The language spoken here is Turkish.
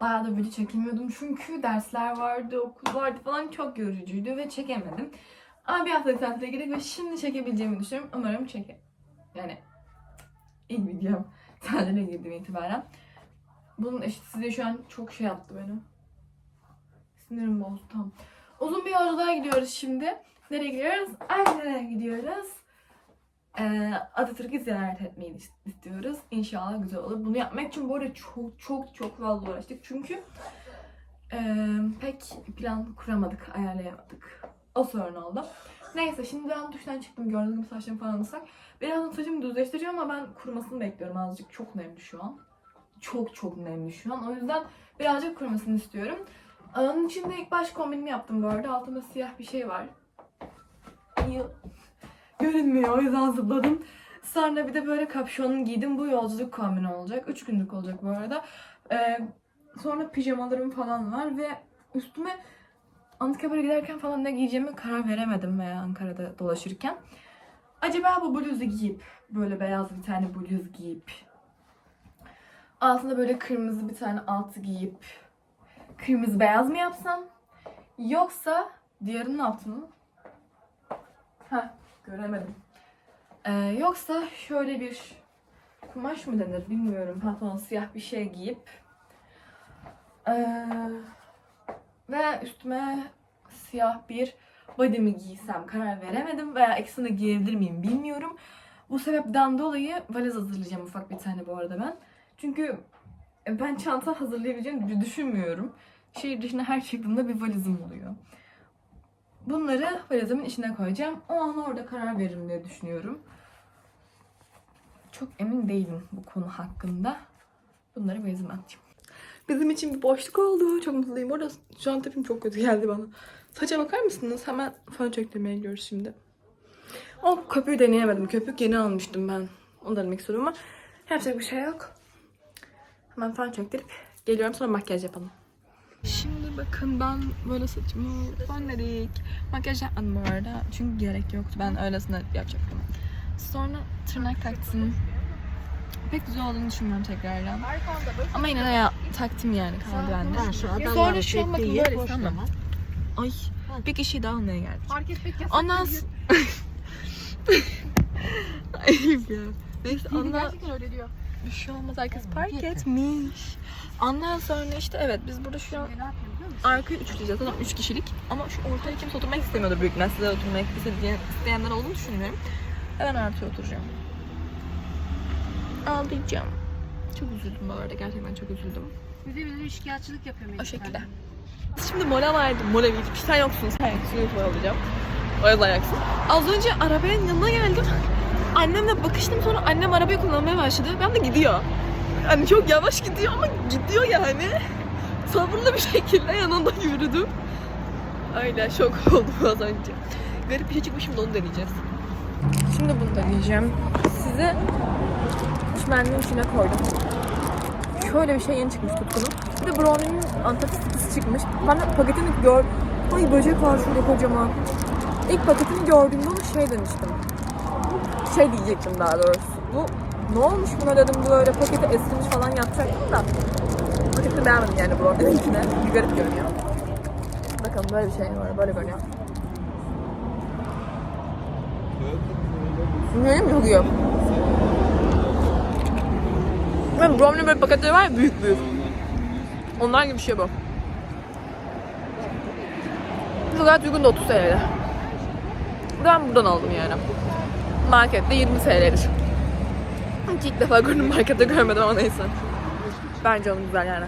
bayağı da video çekemiyordum. Çünkü dersler vardı, okul vardı falan çok yorucuydu ve çekemedim. Ama bir hafta tatile girdik ve şimdi çekebileceğimi düşünüyorum. Umarım çeke... Yani ilk videom tatile girdiğim itibaren. Bunun eşitsizliği şu an çok şey yaptı beni. Sinirim bozdu tam. Uzun bir yolculuğa gidiyoruz şimdi. Nereye gidiyoruz? Ankara'ya gidiyoruz. Ee, Atatürk'ü ziyaret etmeyi istiyoruz. İnşallah güzel olur. Bunu yapmak için bu arada çok çok çok fazla uğraştık. Çünkü ee, pek plan kuramadık, ayarlayamadık. O sorun oldu. Neyse şimdi ben duştan çıktım. Gördüğünüz gibi saçlarım falan ıslak. Birazdan saçımı düzleştireceğim ama ben kurumasını bekliyorum azıcık. Çok nemli şu an. Çok çok nemli şu an. O yüzden birazcık kurumasını istiyorum. Onun için de ilk baş kombinimi yaptım bu arada. Altımda siyah bir şey var. Yı- Görünmüyor o yüzden zıpladım. Sonra bir de böyle kapşonunu giydim. Bu yolculuk kombini olacak. 3 günlük olacak bu arada. Ee, sonra pijamalarım falan var ve üstüme Anıtkabir'e giderken falan ne giyeceğimi karar veremedim veya Ankara'da dolaşırken. Acaba bu bluzu giyip, böyle beyaz bir tane bluz giyip, altında böyle kırmızı bir tane altı giyip, kırmızı beyaz mı yapsam? Yoksa diğerinin altını Heh, göremedim. Ee, yoksa şöyle bir kumaş mı denir bilmiyorum. Pantolon siyah bir şey giyip ee, ve üstüme siyah bir body mi giysem karar veremedim veya ikisini giyebilir miyim bilmiyorum. Bu sebepten dolayı valiz hazırlayacağım ufak bir tane bu arada ben. Çünkü ben çanta hazırlayabileceğimi düşünmüyorum. Şehir dışına her çıktığımda bir valizim oluyor. Bunları valizimin içine koyacağım. O an orada karar veririm diye düşünüyorum. Çok emin değilim bu konu hakkında. Bunları valizime atacağım. Bizim için bir boşluk oldu. Çok mutluyum. Orada şu an tipim çok kötü geldi bana. Saça bakar mısınız? Hemen fön çektirmeye gidiyoruz şimdi. O köpüğü deneyemedim. Köpük yeni almıştım ben. Onu denemek istiyorum ama yapacak bir şey yok. Hemen fön çektirip geliyorum sonra makyaj yapalım. Şimdi bakın ben böyle saçımı fönledik. Makyaj yapmadım bu arada. Çünkü gerek yoktu. Ben öylesine yapacaktım. Sonra tırnak taktım. Pek güzel olduğunu düşünmüyorum tekrardan. Ama yine de ya, taktım yani kaldı bende. Ha, şu adamlar Sonra şu an bakın böyle tamam. Ay bir kişi daha almaya geldik. Fark etmek yasak. Ondan Ayıp ya. Neyse ondan gerçekten öyle diyor. Bir şey olmaz herkes park etmiş. Ondan sonra işte evet biz burada şu an arkaya üçleyeceğiz. Zaten üç kişilik. Ama şu ortaya kimse oturmak istemiyordur büyük ihtimalle. Size oturmak isteyen, isteyenler olduğunu düşünmüyorum. Hemen artıya oturacağım. Ağlayacağım. Çok üzüldüm bu arada. Gerçekten çok üzüldüm. Bir de bir şikayetçilik yapıyor O şekilde. Şimdi mola verdim. Mola bir sen yoksun. Sen yoksun. Yok alacağım. O yüzden ayaksın. Az önce arabanın yanına geldim. Annemle bakıştım sonra annem arabayı kullanmaya başladı. Ben de gidiyor. Yani çok yavaş gidiyor ama gidiyor yani. Sabırlı bir şekilde yanında yürüdüm. Öyle şok oldum az önce. Garip bir şey çıkmış şimdi onu deneyeceğiz. Şimdi bunu deneyeceğim. Size çimenliğin içine koydum. Şöyle bir şey yeni çıkmış tutkunun. Bir de Brownie'nin antipatikisi çıkmış. Ben de paketini gör... Ay böcek var şurada kocaman. İlk paketini gördüğümde onu şey demiştim. Şey diyecektim daha doğrusu. Bu ne olmuş buna dedim böyle paketi eskimiş falan yapacaktım da. Paketini beğenmedim yani Brownie'nin içine. Bir garip görünüyor. Bakın böyle bir şey var. Böyle görünüyor. Benim çok iyi. Ben brownie böyle paketleri var ya büyük büyük. Onlar gibi bir şey bu. Fakat uygun da 30 TL'de. Ben buradan aldım yani. Markette 20 TL'dir. Hiç ilk defa gördüm markette görmedim ama neyse. Bence onun güzel yani.